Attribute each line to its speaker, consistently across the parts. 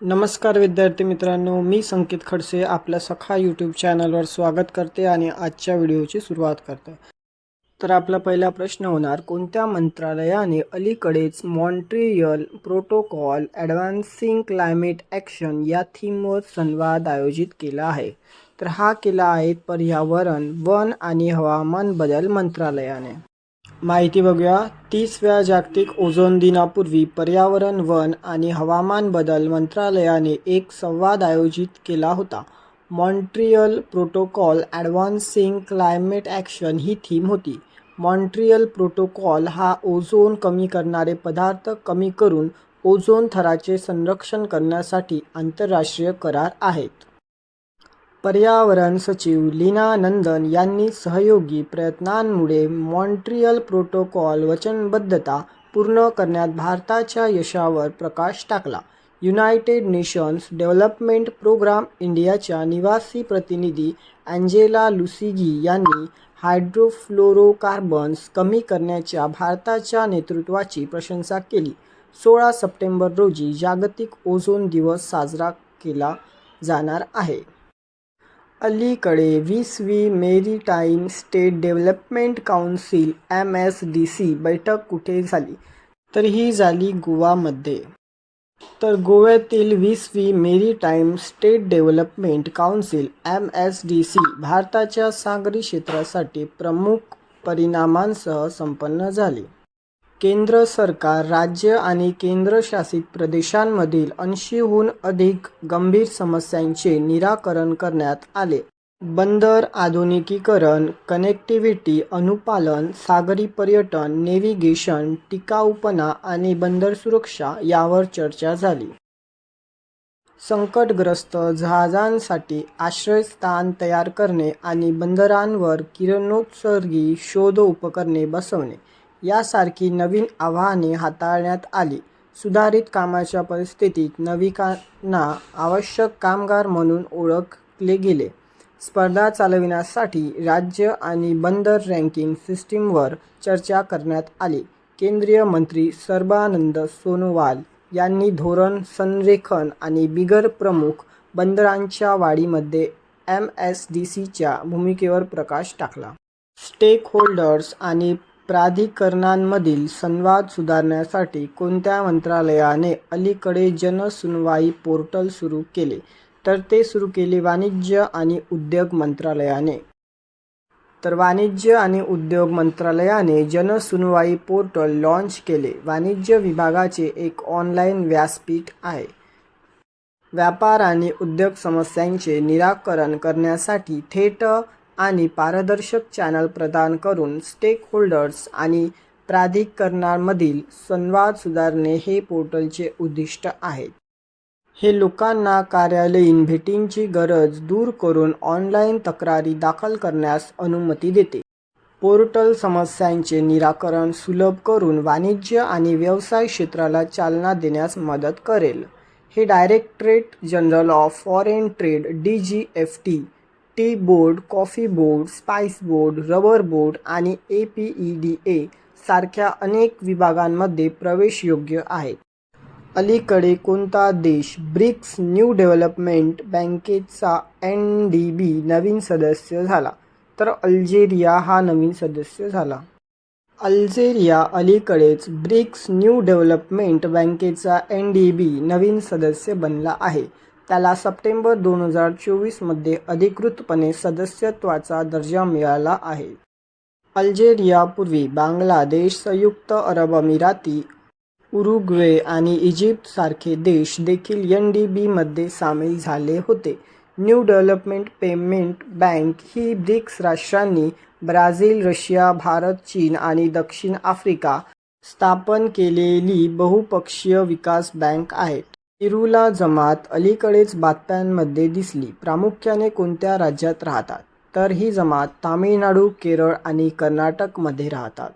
Speaker 1: नमस्कार विद्यार्थी मित्रांनो मी संकेत खडसे आपल्या सखा यूट्यूब चॅनलवर स्वागत करते आणि आजच्या व्हिडिओची सुरुवात करते. तर आपला पहिला प्रश्न होणार कोणत्या मंत्रालयाने अलीकडेच Montreal protocol advancing climate action या थीमवर संवाद आयोजित केला आहे? तर हा केला आहे पर्यावरण वन आणि हवामान बदल मंत्रालयाने. माहिती बघूया. तीसव्या जागतिक ओझोन दिनापूर्वी पर्यावरण वन आणि हवामान बदल मंत्रालयाने एक संवाद आयोजित केला होता. Montreal protocol advancing climate action ही थीम होती. मॉन्ट्रियल प्रोटोकॉल हा ओझोन कमी करणारे पदार्थ कमी करून ओझोन थराचे संरक्षण करण्यासाठी आंतरराष्ट्रीय करार आहेत. पर्यावरण सचिव लीना नंदन यांनी सहयोगी प्रयत्नांमुळे मॉन्ट्रियल प्रोटोकॉल वचनबद्धता पूर्ण करण्यात भारताच्या यशावर प्रकाश टाकला. युनायटेड नेशन्स डेव्हलपमेंट प्रोग्राम इंडियाच्या निवासी प्रतिनिधी अँजेला लुसिगी यांनी हायड्रोफ्लोरोकार्बन्स कमी करण्याच्या भारताच्या नेतृत्वाची प्रशंसा केली. सोळा सप्टेंबर रोजी जागतिक ओझोन दिवस साजरा केला जाणार आहे. अलीकडे वीसवी maritime state development council M S D C बैठक कुठे झाली? तर ही झाली गोवामध्ये. तर गोव्यातील वीसवी maritime state development council M S D C भारताच्या सागरी क्षेत्रासाठी प्रमुख परिणामांसह संपन्न झाली. केंद्र सरकार राज्य आणि केंद्रशासित प्रदेशांमधील ऐंशीहून अधिक गंभीर समस्यांचे निराकरण करण्यात आले. बंदर आधुनिकीकरण कनेक्टिव्हिटी अनुपालन सागरी पर्यटन नेव्हिगेशन टिकाऊपणा आणि बंदर सुरक्षा यावर चर्चा झाली. संकटग्रस्त जहाजांसाठी आश्रयस्थान तयार करणे आणि बंदरांवर किरणोत्सर्गी शोध उपकरणे बसवणे यासारखी नवीन आव्हाने हाताळण्यात आली. सुधारित कामाच्या परिस्थितीत नविकांना आवश्यक कामगार म्हणून ओळखले गेले. स्पर्धा चालविण्यासाठी राज्य आणि बंदर रँकिंग सिस्टीमवर चर्चा करण्यात आली. केंद्रीय मंत्री सर्बानंद सोनोवाल यांनी धोरण संरेखन आणि बिगर प्रमुख बंदरांच्या वाढीमध्ये एम एस डी सीच्या भूमिकेवर प्रकाश टाकला. स्टेक होल्डर्स आणि प्राधिकरणांमधील संवाद सुधारण्यासाठी कोणत्या मंत्रालयाने अलीकडे जनसुनवाई पोर्टल सुरू केले? तर ते सुरू केले वाणिज्य आणि उद्योग मंत्रालयाने. तर वाणिज्य आणि उद्योग मंत्रालयाने जनसुनवाई पोर्टल लॉन्च केले. वाणिज्य विभागाचे एक ऑनलाईन व्यासपीठ आहे. व्यापार आणि उद्योग समस्यांचे निराकरण करण्यासाठी थेट आणि पारदर्शक चॅनल प्रदान करून स्टेक होल्डर्स आणि प्राधिकरणांमधील संवाद सुधारणे हे पोर्टलचे उद्दिष्ट आहे हे लोकांना कार्यालयीन भेटींची गरज दूर करून ऑनलाईन तक्रारी दाखल करण्यास अनुमती देते. पोर्टल समस्यांचे निराकरण सुलभ करून वाणिज्य आणि व्यवसाय क्षेत्राला चालना देण्यास मदत करेल. हे directorate general of foreign trade D G F T tea board coffee board spice board rubber board आणि A P E D A सारख्या अनेक विभागांमध्ये प्रवेशयोग्य आहेत. अलीकडे कोणता देश ब्रिक्स न्यू डेव्हलपमेंट बँकेचा एन डी बी नवीन सदस्य झाला तर अल्जेरिया हा नवीन सदस्य झाला. अल्जेरिया अलीकडेच ब्रिक्स न्यू डेव्हलपमेंट बँकेचा एन डी बी नवीन सदस्य बनला आहे त्याला सप्टेंबर दोन हजार चोवीसमध्ये अधिकृतपणे सदस्यत्वाचा दर्जा मिळाला आहे. अल्जेरियापूर्वी बांगलादेश संयुक्त अरब अमिराती उरुग्वे आणि इजिप्तसारखे देश देखील एन डी बीमध्ये सामील झाले होते. न्यू डेव्हलपमेंट पेमेंट बँक ही ब्रिक्स राष्ट्रांनी ब्राझील रशिया भारत चीन आणि दक्षिण आफ्रिका स्थापन केलेली बहुपक्षीय विकास बँक आहे इरुला जमात अलीकडेच बातम्यांमध्ये दिसली. प्रामुख्याने कोणत्या राज्यात राहतात? तर ही जमात तामिळनाडू केरळ आणि कर्नाटकमध्ये राहतात.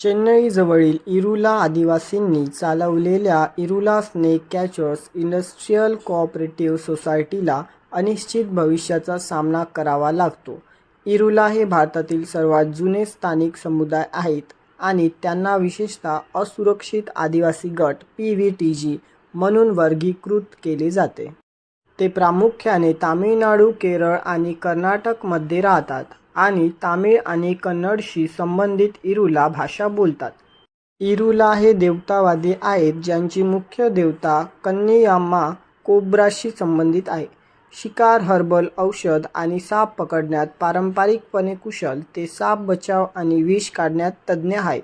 Speaker 1: चेन्नईजवळील इरुला आदिवासींनी चालवलेल्या Irula snake catchers industrial cooperative सोसायटीला अनिश्चित भविष्याचा सामना करावा लागतो. इरुला हे भारतातील सर्वात जुने स्थानिक समुदाय आहेत आणि त्यांना विशेषतः असुरक्षित आदिवासी गट पी व्ही टी जी म्हणून वर्गीकृत केले जाते. ते प्रामुख्याने तामिळनाडू केरळ आणि कर्नाटकमध्ये राहतात आणि तामिळ आणि कन्नडशी संबंधित इरुला भाषा बोलतात. इरुला हे देवतावादी आहेत ज्यांची मुख्य देवता कन्नियाम्मा कोब्राशी संबंधित आहे. शिकार हर्बल औषध आणि साप पकडण्यात पारंपरिकपणे कुशल ते साप बचाव आणि विष काढण्यात तज्ज्ञ आहेत.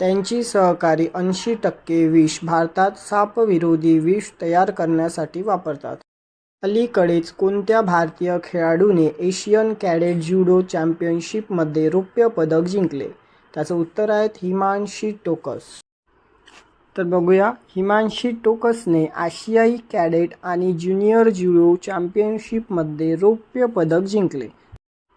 Speaker 1: त्यांची सहकारी ऐंशी टक्के विष भारतात सापविरोधी विष तयार करण्यासाठी वापरतात. अलीकडेच कोणत्या भारतीय खेळाडूने एशियन कॅडेट ज्युडो चॅम्पियनशिपमध्ये रौप्य पदक जिंकले? त्याचं उत्तर आहे हिमांशी टोकस. तर बघूया हिमांशी टोकसने आशियाई कॅडेट आणि ज्युनियर ज्युडो चॅम्पियनशिपमध्ये रौप्य पदक जिंकले.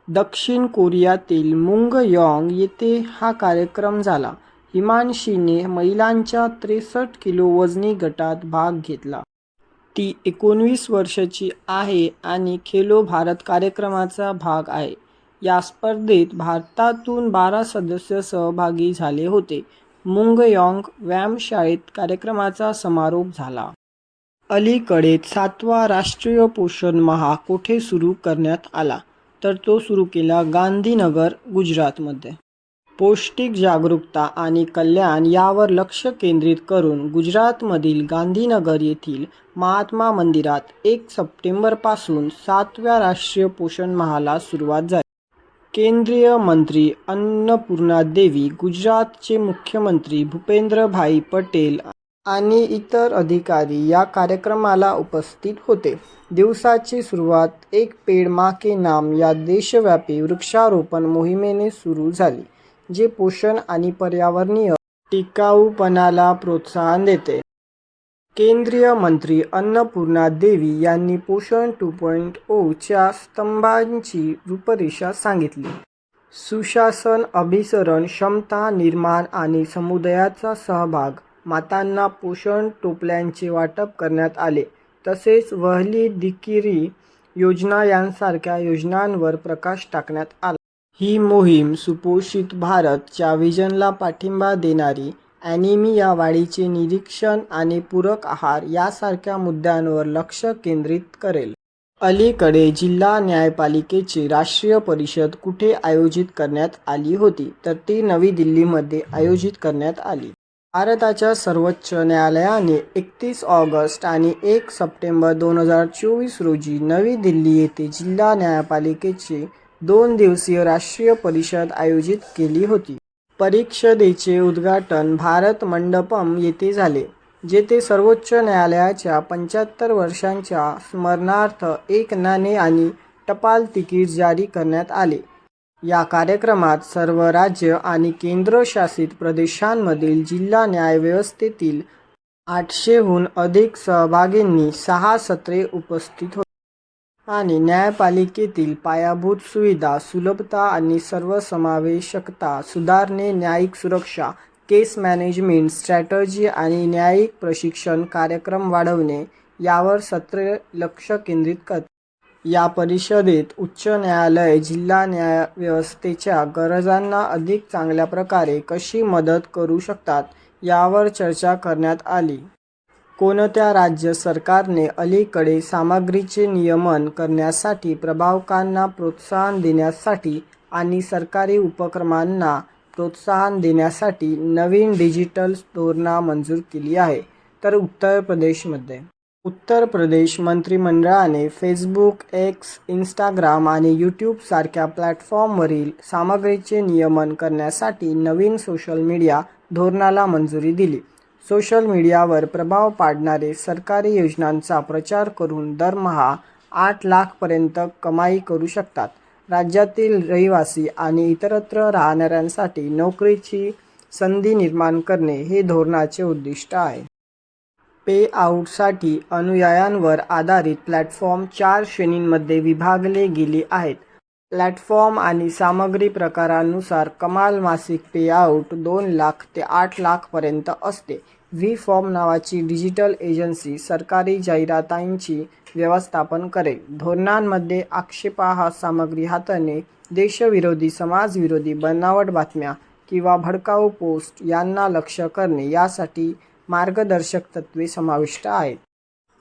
Speaker 1: दक्षिण कोरियातील मुंगयॉंग येथे हा कार्यक्रम झाला. हिमांशीने महिलांच्या त्रेसष्ट किलो वजनी गटात भाग घेतला. ती एकोणवीस वर्षाची आहे आणि खेलो भारत कार्यक्रमाचा भाग आहे. या स्पर्धेत भारतातून बारा सदस्य सहभागी झाले होते. मुंगयॉंग व्यायामशाळेत कार्यक्रमाचा समारोप झाला. अलीकडेच सातवा राष्ट्रीय पोषण महा कोठे सुरू करण्यात आला? तर तो सुरू केला गांधीनगर गुजरातमध्ये. पौष्टिक जागरूकता आणि कल्याण यावर लक्ष केंद्रित करून गुजरातमधील गांधीनगर येथील महात्मा मंदिरात एक सप्टेंबरपासून सातव्या राष्ट्रीय पोषण महाला सुरुवात झाली. केंद्रीय मंत्री अन्नपूर्णा देवी गुजरातचे मुख्यमंत्री भूपेंद्रभाई पटेल आणि इतर अधिकारी या कार्यक्रमाला उपस्थित होते. दिवसाची सुरुवात एक पेड मा के नाम या देशव्यापी वृक्षारोपण मोहिमेने सुरू झाली. जे पोषण आणि पर्यावरणीय टिकाऊपणाला प्रोत्साहन देते. केंद्रीय मंत्री अन्नपूर्णा देवी यांनी पोषण टू पॉईंट ओच्या स्तंभांची रूपरेषा सांगितली. सुशासन अभिसरण क्षमता निर्माण आणि समुदायाचा सहभाग मातांना पोषण टोपल्यांचे वाटप करण्यात आले. तसेच वहली दिकिरी योजना यांसारख्या योजनांवर प्रकाश टाकण्यात आला. ही मोहीम सुपोषित भारतच्या विजनला पाठिंबा देणारी ॲनिमिया वाढीचे निरीक्षण आणि पूरक आहार यासारख्या मुद्द्यांवर लक्ष केंद्रित करेल. अलीकडे जिल्हा न्यायपालिकेची राष्ट्रीय परिषद कुठे आयोजित करण्यात आली होती तर ती नवी दिल्लीमध्ये आयोजित करण्यात आली. भारताच्या सर्वोच्च न्यायालयाने एकतीस ऑगस्ट आणि एक सप्टेंबर दोन हजार चोवीस रोजी नवी दिल्ली येथे जिल्हा न्यायपालिकेची दोन दिवसीय राष्ट्रीय परिषद आयोजित केली होती. परिषदेचे उद्घाटन भारत मंडपम येथे झाले जेथे सर्वोच्च न्यायालयाच्या पंच्याहत्तर वर्षांच्या स्मरणार्थ एक नाणे आणि टपाल तिकीट जारी करण्यात आले. या कार्यक्रमात सर्व राज्य आणि केंद्रशासित प्रदेशांमधील जिल्हा न्यायव्यवस्थेतील आठशेहून अधिक सहभागींनी सहा सत्रे उपस्थित होते. आणि न्यायपालिकेतील पायाभूत सुविधा सुलभता आणि सर्वसमावेशकता सुधारणे न्यायिक सुरक्षा केस मॅनेजमेंट स्ट्रॅटर्जी आणि न्यायिक प्रशिक्षण कार्यक्रम वाढवणे यावर सत्र लक्ष केंद्रित करते. या परिषदेत उच्च न्यायालय जिल्हा न्यायव्यवस्थेच्या गरजांना अधिक चांगल्या प्रकारे कशी मदत करू शकतात यावर चर्चा करण्यात आली. कोणत्या राज्य सरकारने अलीकडे सामग्रीचे नियमन करण्यासाठी प्रभावकांना प्रोत्साहन देण्यासाठी आणि सरकारी उपक्रमांना प्रोत्साहन देण्यासाठी नवीन डिजिटल धोरणा मंजूर केली आहे? तर उत्तर प्रदेशमध्ये. उत्तर प्रदेश मंत्रिमंडळाने फेसबुक एक्स इंस्टाग्राम आणि यूट्यूबसारख्या प्लॅटफॉर्मवरील सामग्रीचे नियमन करण्यासाठी नवीन सोशल मीडिया धोरणाला मंजुरी दिली. सोशल मीडियावर प्रभाव पाडणारे सरकारी योजनांचा प्रचार करून दरमहा आठ लाखपर्यंत कमाई करू शकतात. राज्यातील रहिवासी आणि इतरत्र राहणाऱ्यांसाठी नोकरीची संधी निर्माण करणे हे धोरणाचे उद्दिष्ट आहे. पे आऊटसाठी अनुयायांवर आधारित प्लॅटफॉर्म चार श्रेणींमध्ये विभागले गेले आहेत. प्लॅटफॉर्म आणि सामग्री प्रकारानुसार कमाल मासिक पेआउट दोन लाख ते आठ लाखपर्यंत असते. व्ही फॉर्म नावाची डिजिटल एजन्सी सरकारी जाहिरातांची व्यवस्थापन करेल. धोरणांमध्ये आक्षेपाह सामग्री हाताळणे देशविरोधी समाजविरोधी बनावट बातम्या किंवा भडकाऊ पोस्ट यांना लक्ष्य करणे यासाठी मार्गदर्शक तत्त्वे समाविष्ट आहेत.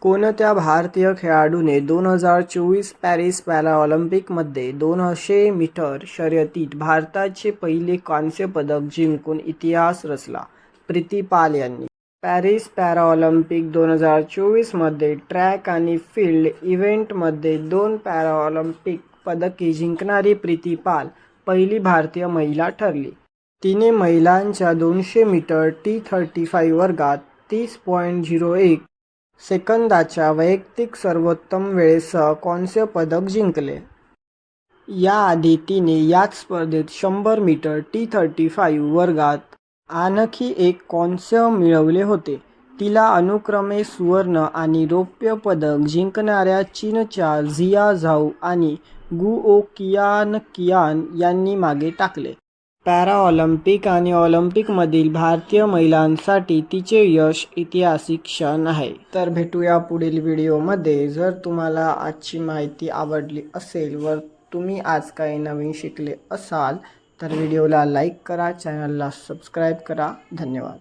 Speaker 1: कोणत्या भारतीय खेळाडूने दोन हजार चोवीस पॅरिस पॅराऑलिम्पिकमध्ये दोनशे मीटर शर्यतीत भारताचे पहिले कांस्य पदक जिंकून इतिहास रचला? प्रीती पाल यांनी. पॅरिस पॅराऑलिम्पिक दोन हजार चोवीसमध्ये ट्रॅक आणि फील्ड इव्हेंटमध्ये दोन पॅराऑलिम्पिक पदके जिंकणारी प्रीती पाल पहिली भारतीय महिला ठरली. तिने महिलांच्या दोनशे मीटर टी थर्टी फाईव्ह वर्गात तीस पॉईंट झिरो एक सेकंदाच्या वैयक्तिक सर्वोत्तम वेळेसह कांस्य पदक जिंकले? याआधी तिने याच स्पर्धेत शंभर मीटर टी थर्टी फाईव्ह वर्गात आणखी एक कांस्य मिळवले होते? तिला अनुक्रमे सुवर्ण आणि रौप्य पदक जिंकणाऱ्या चीनच्या झिया झाऊ आणि गुओ कियान कियान यांनी मागे टाकले. पॅराऑलिम्पिक आणि ऑलिम्पिकमधील भारतीय महिलांसाठी तिचे यश ऐतिहासिक क्षण आहे. तर भेटूया पुढील व्हिडिओमध्ये. जर तुम्हाला आजची माहिती आवडली असेल व तुम्ही आज काही नवीन शिकले असाल तर व्हिडिओला लाईक करा चॅनलला सबस्क्राईब करा. धन्यवाद.